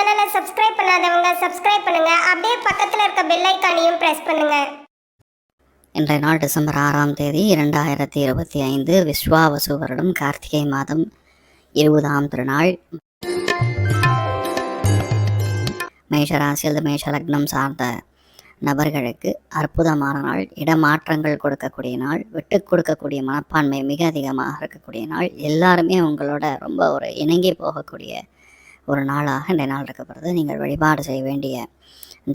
சேனலை சப்ஸ்கிரைப் பண்ணாதவங்க சப்ஸ்கிரைப் பண்ணுங்க. அப்படியே பக்கத்தில் இருக்க பெல் ஐக்கானையும் ப்ரெஸ் பண்ணுங்க. இன்றைய நாள் டிசம்பர் ஆறாம் தேதி இரண்டாயிரத்தி இருபத்தி ஐந்து விஸ்வாவசு வருடம் கார்த்திகை மாதம் இருபதாம் திருநாள். மேஷராசி அல்லது மேஷ லக்னம் சார்ந்த நபர்களுக்கு அற்புதமான நாள். இடமாற்றங்கள் கொடுக்கக்கூடிய நாள். விட்டு கொடுக்கக்கூடிய மனப்பான்மை மிக அதிகமாக இருக்கக்கூடிய நாள். எல்லாருமே உங்களோட ரொம்ப ஒரு இணங்கி போகக்கூடிய ஒரு நாளாக இந்த நாள் இருக்கப்படுது நீங்கள் வழிபாடு செய்ய வேண்டிய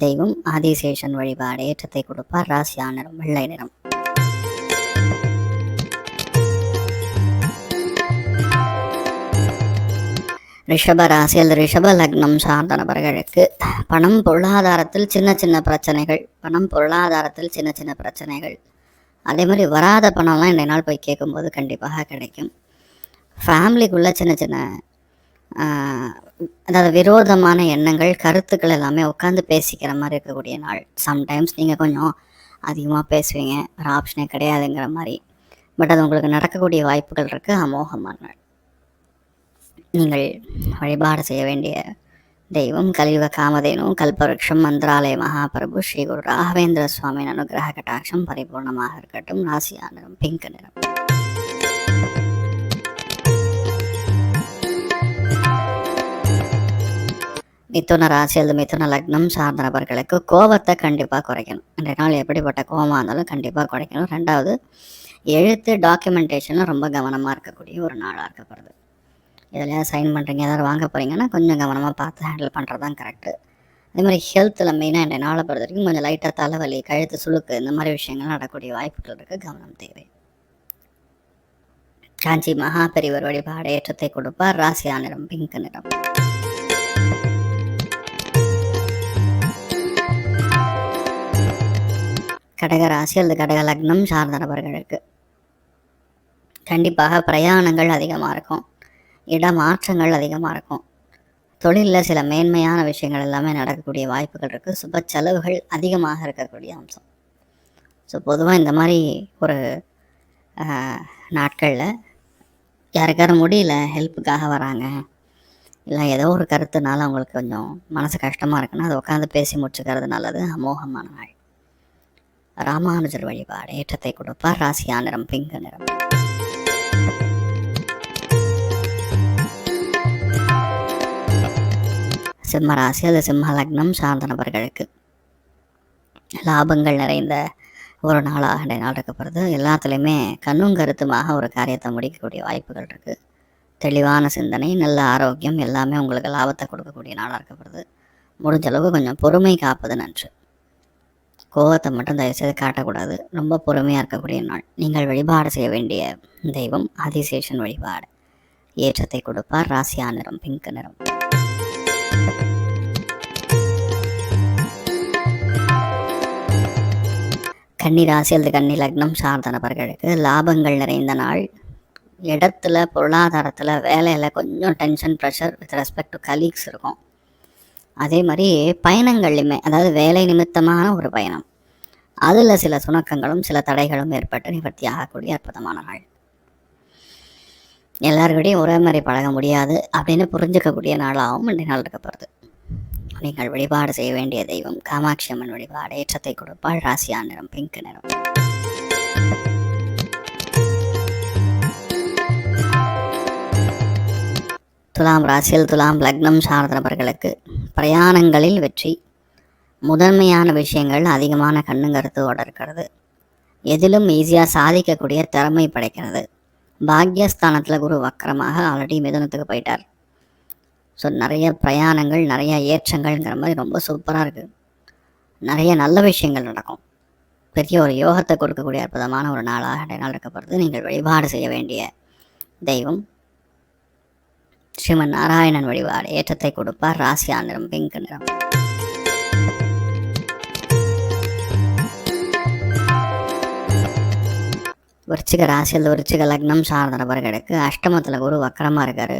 தெய்வம் ஆதிசேஷன் வழிபாடு. ஏற்றத்தை கொடுப்பார். ராசியா நிறம் வெள்ளை நிறம். ரிஷப ராசி அல்லது ரிஷப லக்னம் சார்ந்த நபர்களுக்கு பணம் பொருளாதாரத்தில் சின்ன சின்ன பிரச்சனைகள். பணம் பொருளாதாரத்தில் சின்ன சின்ன பிரச்சனைகள். அதே மாதிரி வராத பணம்லாம் இந்த நாள் போய் கேட்கும்போது கண்டிப்பாக கிடைக்கும். ஃபேமிலிக்குள்ளே சின்ன சின்ன அதாவது விரோதமான எண்ணங்கள் கருத்துக்கள் எல்லாமே உட்காந்து பேசிக்கிற மாதிரி இருக்கக்கூடிய நாள். சம்டைம்ஸ் நீங்கள் கொஞ்சம் அதிகமாக பேசுவீங்க. ஒரு ஆப்ஷனே கிடையாதுங்கிற மாதிரி. பட் அது உங்களுக்கு நடக்கக்கூடிய வாய்ப்புகள் இருக்குது அமோகமான நாள். நீங்கள் வழிபாடு செய்ய வேண்டிய தெய்வம் கலியுக காமதேனும் கல்பவருஷம் மந்திராலய மகாபிரபு ஸ்ரீ குரு ராகவேந்திர சுவாமியின் அனுகிரக கட்டாட்சம் பரிபூர்ணமாக இருக்கட்டும். ராசியா நிறம் பிங்க் நிறம். மிதுன ராசி அல்லது மிதுன லக்னம் சார்ந்த நபர்களுக்கு கோபத்தை கண்டிப்பாக குறைக்கணும். இன்றைய நாள் எப்படிப்பட்ட கோபமாக இருந்தாலும் கண்டிப்பாக குறைக்கணும். ரெண்டாவது எழுத்து டாக்குமெண்டேஷனில் ரொம்ப கவனமாக இருக்கக்கூடிய ஒரு நாளாக இருக்கப்படுது. இதில் சைன் பண்ணுறீங்க ஏதாவது வாங்க போகிறீங்கன்னா கொஞ்சம் கவனமாக பார்த்து ஹேண்டில் பண்ணுறது தான் கரெக்டு அதே மாதிரி ஹெல்த்தில் மெயினாக இன்றைய நாளை பொறுத்த வரைக்கும் கொஞ்சம் லைட்டாக தலைவலி கழுத்து சுளுக்கு இந்த மாதிரி விஷயங்கள் நடக்கக்கூடிய வாய்ப்புகள் இருக்குது கவனம் தேவை. காஞ்சி மகா பெரியவர் வழிபாடு ஏற்றத்தை கொடுப்பார். ராசியா நிறம் பிங்க் நிறம். கடக ராசி அல்லது கடக லக்னம் சார்ந்த நபர்களுக்கு. கண்டிப்பாக பிரயாணங்கள் அதிகமாக இருக்கும். இடமாற்றங்கள் அதிகமாக இருக்கும். தொழிலில் சில மேன்மையான விஷயங்கள் எல்லாமே நடக்கக்கூடிய வாய்ப்புகள் இருக்குது சுப செலவுகள் அதிகமாக இருக்கக்கூடிய அம்சம். ஸோ பொதுவாக இந்த மாதிரி ஒரு நாட்களில் யாருக்காரும் முடியல ஹெல்ப்புக்காக வராங்க. இல்லை ஏதோ ஒரு கருத்துனால அவங்களுக்கு கொஞ்சம் மனசு கஷ்டமாக இருக்குன்னா அதை உட்காந்து பேசி முடிச்சுக்கிறது நல்லது. அமோகமான நாள். ராமானுஜர் வழிபாடு ஏற்றத்தை கொடுப்பார். ராசியா நிறம் பிங்க நிறம். சிம்ம ராசி அது சிம்ம லக்னம் சார்ந்த நபர்களுக்கு லாபங்கள் நிறைந்த ஒரு நாளாக இந்த நாள் இருக்கப்படுது எல்லாத்துலேயுமே கண்ணும் கருத்துமாக ஒரு காரியத்தை முடிக்கக்கூடிய வாய்ப்புகள் இருக்குது தெளிவான சிந்தனை நல்ல ஆரோக்கியம் எல்லாமே உங்களுக்கு லாபத்தை கொடுக்கக்கூடிய நாளாக இருக்கப்படுது. முடிஞ்ச அளவுக்கு கொஞ்சம் பொறுமை காப்பது நன்று. கோவத்தை மட்டும் தயவுசெய்து காட்டக்கூடாது. ரொம்ப பொறுமையாக இருக்கக்கூடிய நாள். நீங்கள் வழிபாடு செய்ய வேண்டிய தெய்வம் ஆதிசேஷன் வழிபாடு. ஏற்றத்தை கொடுப்பார். ராசியா நிறம் பிங்க் நிறம். கன்னி ராசி அல்லது கன்னி லக்னம் சார்ந்த நபர்களுக்கு லாபங்கள் நிறைந்த நாள். இடத்துல பொருளாதாரத்தில் வேலையில் கொஞ்சம் tension pressure with respect to colleagues இருக்கும். அதே மாதிரி பயணங்கள்லையுமே அதாவது வேலை நிமித்தமான ஒரு பயணம். அதில் சில சுணக்கங்களும் சில தடைகளும் ஏற்பட்டு நிவர்த்தி ஆகக்கூடிய அற்புதமான நாள் எல்லாருக்கிட்டையும் ஒரே மாதிரி பழக முடியாது அப்படின்னு புரிஞ்சுக்கக்கூடிய நாளாகவும் இன்றைய நாள் போகிறது நீங்கள் வழிபாடு செய்ய வேண்டிய தெய்வம் காமாட்சி அம்மன் வழிபாடு ஏற்றத்தை கொடுப்பாள் ராசியா நிறம் பிங்க் நிறம். துலாம் ராசியில் துலாம் லக்னம் சார்ந்தவர்களுக்கு பிரயாணங்களில் வெற்றி முதன்மையான விஷயங்கள் அதிகமான கண்ணுங்கருத்தோடு இருக்கிறது எதிலும் ஈஸியாக சாதிக்கக்கூடிய திறமை படைக்கிறது. பாக்யஸ்தானத்தில் குரு வக்கரமாக ஆல்ரெடி மிதனத்துக்கு போயிட்டார். ஸோ நிறைய பிரயாணங்கள் நிறைய ஏற்றங்கள்ங்கிற மாதிரி ரொம்ப சூப்பராக இருக்குது நிறைய நல்ல விஷயங்கள் நடக்கும். பெரிய ஒரு யோகத்தை கொடுக்கக்கூடிய அற்புதமான ஒரு நாளாக நாள் இருக்கப்படுறது நீங்கள் வழிபாடு செய்ய வேண்டிய தெய்வம் ஸ்ரீமன் நாராயணன் வழிபாடு. ஏற்றத்தை கொடுப்பார். ராசியா நிறம் பிங்க் நிறம். விருச்சிக ராசியில் விருச்சிக லக்னம் சார்ந்த நபர்களுக்கு அஷ்டமத்தில் குரு வக்கரமாக இருக்கார்.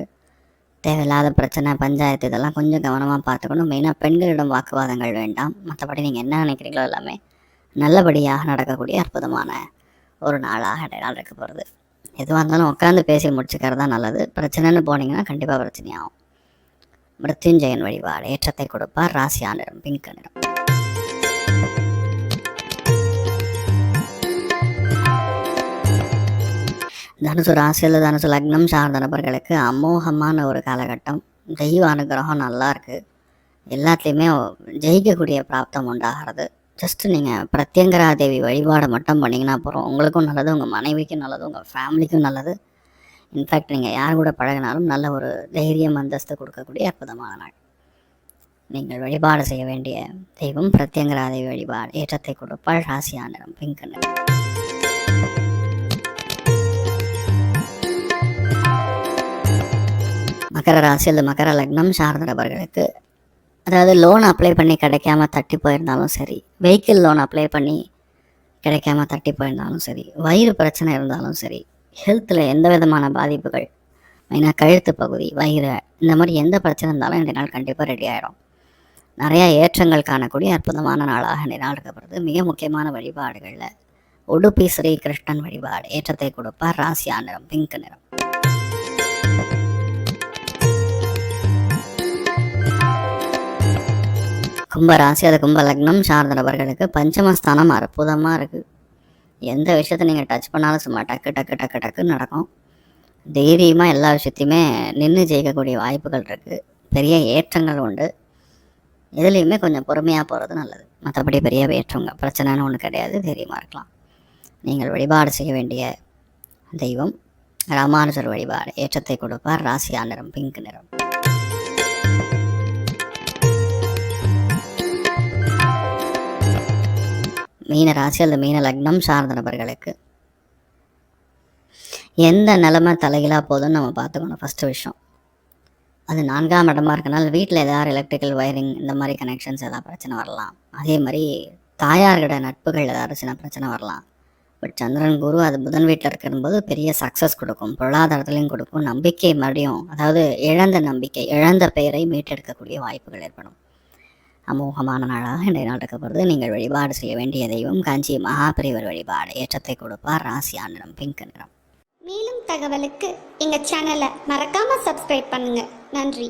தேவையில்லாத பிரச்சனை பஞ்சாயத்து இதெல்லாம் கொஞ்சம் கவனமாக பார்த்துக்கணும். மெயினாக பெண்களிடம் வாக்குவாதங்கள் வேண்டாம். மற்றபடி நீங்கள் என்ன நினைக்கிறீங்களோ எல்லாமே நல்லபடியாக நடக்கக்கூடிய அற்புதமான ஒரு நாளாக நாள் இருக்க போகிறது எதுவாக இருந்தாலும் உட்காந்து பேசி முடிச்சுக்கிறது தான் நல்லது. பிரச்சனைன்னு போனீங்கன்னா கண்டிப்பாக பிரச்சனையாகும். மிருத்யுஞ்சயன் வழிபாடு ஏற்றத்தை கொடுப்பார் ராசியா நிறம் பிங்க் நிறம் தனுசு ராசியில் தனுசு லக்னம் சார்ந்த நபர்களுக்கு அமோகமான ஒரு காலகட்டம். தெய்வ அனுகிரகம் நல்லா இருக்குது எல்லாத்துலேயுமே ஜெயிக்கக்கூடிய பிராப்தம் உண்டாகிறது. ஜஸ்ட் நீங்கள் பிரத்யங்கரா தேவி வழிபாடை மட்டும் பண்ணிங்கன்னா போகிறோம் உங்களுக்கும் நல்லது உங்கள் மனைவிக்கும் நல்லது உங்கள் ஃபேமிலிக்கும் நல்லது. இன்ஃபேக்ட் நீங்கள் யார் கூட பழகினாலும் நல்ல ஒரு தைரியம் அந்தஸ்து கொடுக்கக்கூடிய அற்புதமான நாள். நீங்கள் வழிபாடு செய்ய வேண்டிய தெய்வம் பிரத்யங்கரா தேவி வழிபாடு. ஏற்றத்தை கொடுப்பாள் ராசியா நிறம் பிங்க் நிறம் மகர ராசி அல்லது மகர லக்னம் சார்ந்த நபர்களுக்கு அதாவது லோன் அப்ளை பண்ணி கிடைக்காம தட்டி போயிருந்தாலும் சரி வெஹிக்கிள் லோன் அப்ளை பண்ணி கிடைக்காம தட்டி போயிருந்தாலும் சரி வயிறு பிரச்சனை இருந்தாலும் சரி ஹெல்த்தில் எந்த விதமான பாதிப்புகள்? மெயினாக கழுத்து பகுதி வயிறு இந்த மாதிரி எந்த பிரச்சனை இருந்தாலும் இந்த நாள் கண்டிப்பாக ரெடி ஆகிடும் நிறையா ஏற்றங்கள் காணக்கூடிய அற்புதமான நாளாக இந்த நாள் இருக்கப்படுது மிக முக்கியமான வழிபாடுகளில் உடுப்பி ஸ்ரீ கிருஷ்ணன் வழிபாடு ஏற்றத்தை கொடுப்பார். ராசியா நிறம் பிங்க் நிறம். கும்ப ராசி அது கும்ப லக்னம் சார்ந்த நபர்களுக்கு பஞ்சமஸ்தானம் அற்புதமாக இருக்குது எந்த விஷயத்தை நீங்கள் டச் பண்ணாலும் சும்மா டக்கு டக்கு டக்கு டக்குன்னு நடக்கும். தைரியமாக எல்லா விஷயத்தையுமே நின்று ஜெயிக்கக்கூடிய வாய்ப்புகள் இருக்குது பெரிய ஏற்றங்கள் உண்டு. எதுலேயுமே கொஞ்சம் பொறுமையாக போகிறது நல்லது. மற்றபடி பெரிய ஏற்றங்க பிரச்சனைன்னு ஒன்று கிடையாது. தைரியமாக இருக்கலாம். நீங்கள் வழிபாடு செய்ய வேண்டிய தெய்வம். ராமானுஜர் வழிபாடு ஏற்றத்தை கொடுப்பார். ராசியா நிறம் பிங்க் நிறம். மீன ராசி அல்லது மீன லக்னம் சார்ந்த நபர்களுக்கு எந்த நிலமை தலைகீழாக போகுதுன்னு நம்ம பார்த்துக்கணும் ஃபஸ்ட்டு விஷயம். அது நான்காம் இடமா இருக்கனால வீட்டில் ஏதாவது எலக்ட்ரிக்கல் வயரிங் இந்த மாதிரி கனெக்ஷன்ஸ் ஏதாவது பிரச்சனை வரலாம். அதே மாதிரி தாயார்கிட்ட நட்புகள் ஏதாவது சின்ன பிரச்சனை வரலாம். பட் சந்திரன் குரு அது புதன் வீட்டில் இருக்கும்போது பெரிய சக்ஸஸ் கொடுக்கும். பொருளாதாரத்துலையும் கொடுக்கும். நம்பிக்கை மறுபடியும் அதாவது இழந்த நம்பிக்கை இழந்த பெயரை மீட்டெடுக்கக்கூடிய வாய்ப்புகள் ஏற்படும். அமோகமான நாளாக இன்றைய நாள் இருக்கப்படுது நீங்கள் வழிபாடு செய்ய வேண்டிய தெய்வம் காஞ்சி மகாபிரிவர் வழிபாடு. ஏற்றத்தை கொடுப்பார் ராசியா நிறம் பிங்க் நிறம். மேலும் தகவலுக்கு எங்கள் சேனலை மறக்காமல் சப்ஸ்கிரைப் பண்ணுங்கள் நன்றி.